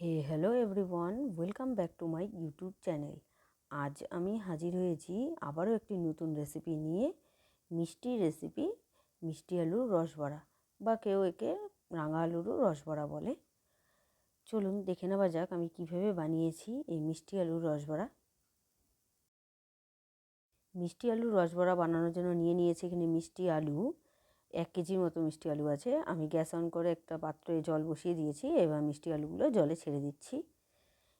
Hey hello everyone, welcome back to my YouTube channel. আজ আমি হাজির হয়েছি আবারও একটি নতুন রেসিপি নিয়ে, মিষ্টি রেসিপি, মিষ্টি আলুর রসবড়া, বা কেউ একে রাঙা আলুরও রসবড়া বলে। চলুন দেখে নেওয়া যাক আমি কীভাবে বানিয়েছি এই মিষ্টি আলুর রসবড়া। মিষ্টি আলুর রসবড়া বানানোর জন্য নিয়ে নিয়েছি এখানে মিষ্টি আলু। এক কেজির মতো মিষ্টি আলু আছে। আমি গ্যাস অন করে একটা পাত্রে জল বসিয়ে দিয়েছি। এবার মিষ্টি আলুগুলো জলে ছেড়ে দিচ্ছি।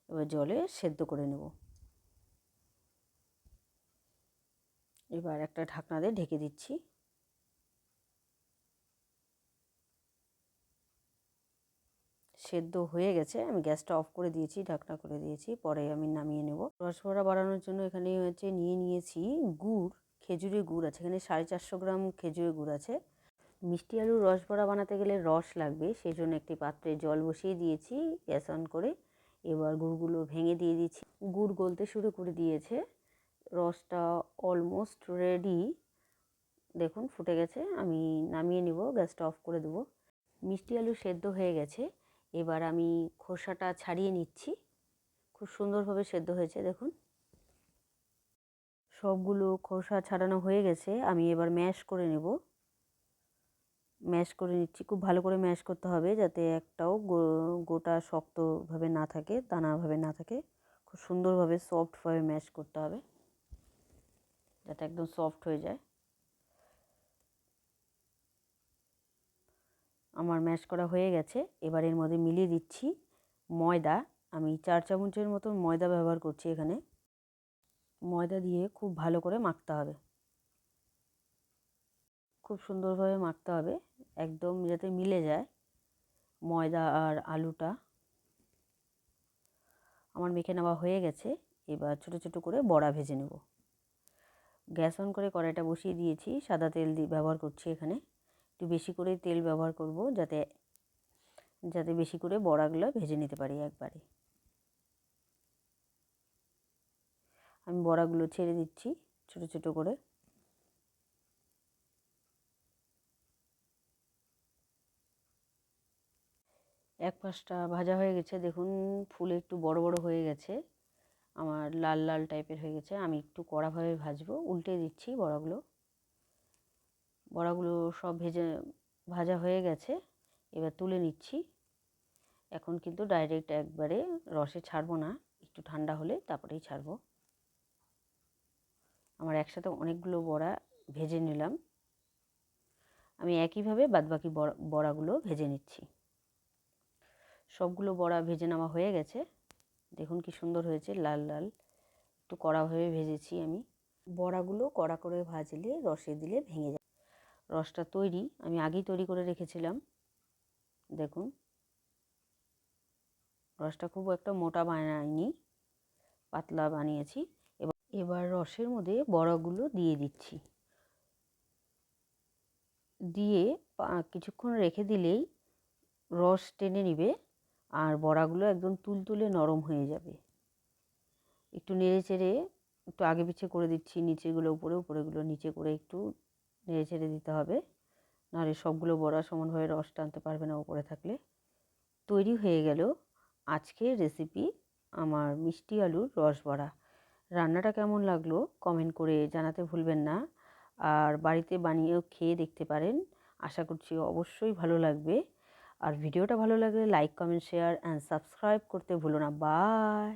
এবার জলে সেদ্ধ করে নেব। এবার একটা ঢাকনা দিয়ে ঢেকে দিচ্ছি। সেদ্ধ হয়ে গেছে। আমি গ্যাসটা অফ করে দিয়েছি, ঢাকনা করে দিয়েছি। পরে আমি নামিয়ে নেব। রসবড়া বাড়ানোর জন্য এখানে হচ্ছে নিয়ে নিয়েছি গুড়, খেজুরের গুড় আছে। এখানে সাড়ে চারশো গ্রাম খেজুরের গুড় আছে। মিষ্টি আলুর রস বড়া বানাতে গেলে রস লাগবে সেই জন্য একটি পাত্রে জল বসিয়ে দিয়েছি, গ্যাস অন করে এবার গুড়গুলো ভেঙে দিয়ে দিচ্ছি। গুড় গলতে শুরু করে দিয়েছে, রসটা অলমোস্ট রেডি দেখুন, ফুটে গেছে, আমি নামিয়ে নিব, গ্যাসটা অফ করে দেবো। মিষ্টি আলু সেদ্ধ হয়ে গেছে, এবার আমি খোসাটা ছাড়িয়ে নিচ্ছি। খুব সুন্দরভাবে সেদ্ধ হয়েছে, দেখুন। সবগুলো খোসা ছাড়ানো হয়ে গেছে, আমি এবার ম্যাশ করে নেব। ম্যাশ করে নিচ্ছি। খুব ভালো করে ম্যাশ করতে হবে যাতে একটাও গোটা শক্তভাবে না থাকে, দানাভাবে না থাকে। খুব সুন্দরভাবে সফটভাবে ম্যাশ করতে হবে যাতে একদম সফট হয়ে যায়। আমার ম্যাশ করা হয়ে গেছে। এবার এর মধ্যে মিলিয়ে দিচ্ছি ময়দা। আমি চার চামচের মতন ময়দা ব্যবহার করছি এখানে। ময়দা দিয়ে খুব ভালো করে মাখতে হবে। খুব সুন্দরভাবে মাখতে হবে। একদম যাতে মিলে যায় ময়দা আর আলুটা। আমার মেখে নেওয়া হয়ে গেছে, এবার ছোট ছোট করে বড়া ভেজে নেব। গ্যাস অন করে কড়াইটা বসিয়ে দিয়েছি, সাদা তেল দিয়ে ব্যবহার করছি এখানে। একটু বেশি করে তেল ব্যবহার করব যাতে যাতে বেশি করে বড়াগুলো ভেজে নিতে পারি একবারে। আমি বড়াগুলো ছেড়ে দিচ্ছি ছোট ছোট করে। এক পাশটা ভাজা হয়ে গেছে। দেখুন, ফুলে একটু বড় বড় হয়ে গেছে। আমার লাল লাল টাইপের হয়ে গেছে। আমি একটু কড়াভাবে ভাজবো। উল্টে দিচ্ছি বড়াগুলো। বড়াগুলো সব ভেজে, ভাজা হয়ে গেছে। এবার তুলে নিচ্ছি। এখন কিন্তু ডাইরেক্ট একবারে রসে ছাড়বো না। একটু ঠান্ডা হলে তারপরেই ছাড়বো। আমার একসাথে অনেকগুলো বড়া ভেজে নিলাম। আমি একইভাবে বাদবাকি বড়াগুলো ভেজে নিচ্ছি। সবগুলো বড়া ভেজে নেওয়া হয়ে গেছে। দেখুন কি সুন্দর হয়েছে, লাল লাল। একটু কড়াভাবে ভেজেছি আমি। বড়াগুলো কড়া করে ভাজলে, রসে দিলে ভেঙে যায়। রসটা তৈরি, আমি আগেই তৈরি করে রেখেছিলাম। দেখুন। রসটা খুব একটা মোটা বানায়নি পাতলা বানিয়েছি। এবার এবার রসের মধ্যে বড়াগুলো দিয়ে দিচ্ছি। দিয়ে কিছুক্ষণ রেখে দিলেই রস টেনে নিবে। আর বড়াগুলো একদম তুলতুলে নরম হয়ে যাবে। একটু নেড়ে চেড়ে একটু আগে পিছে করে দিচ্ছি, নিচেগুলো উপরে, উপরেগুলো নিচে করে একটু নেড়ে চেড়ে দিতে হবে। নাহলে সবগুলো বড়া সমানভাবে রস টানতে পারবে না উপরে থাকলে। তৈরি হয়ে গেল আজকের রেসিপি আমার মিষ্টি আলুর রস বড়া। রান্নাটা কেমন লাগল কমেন্ট করে জানাতে ভুলবেন না। আর বাড়িতে বানিয়েও খেয়ে দেখতে পারেন। আশা করছি অবশ্যই ভালো লাগবে। আর ভিডিওটা ভালো লাগলে like comment share and subscribe করতে ভুলো না। বাই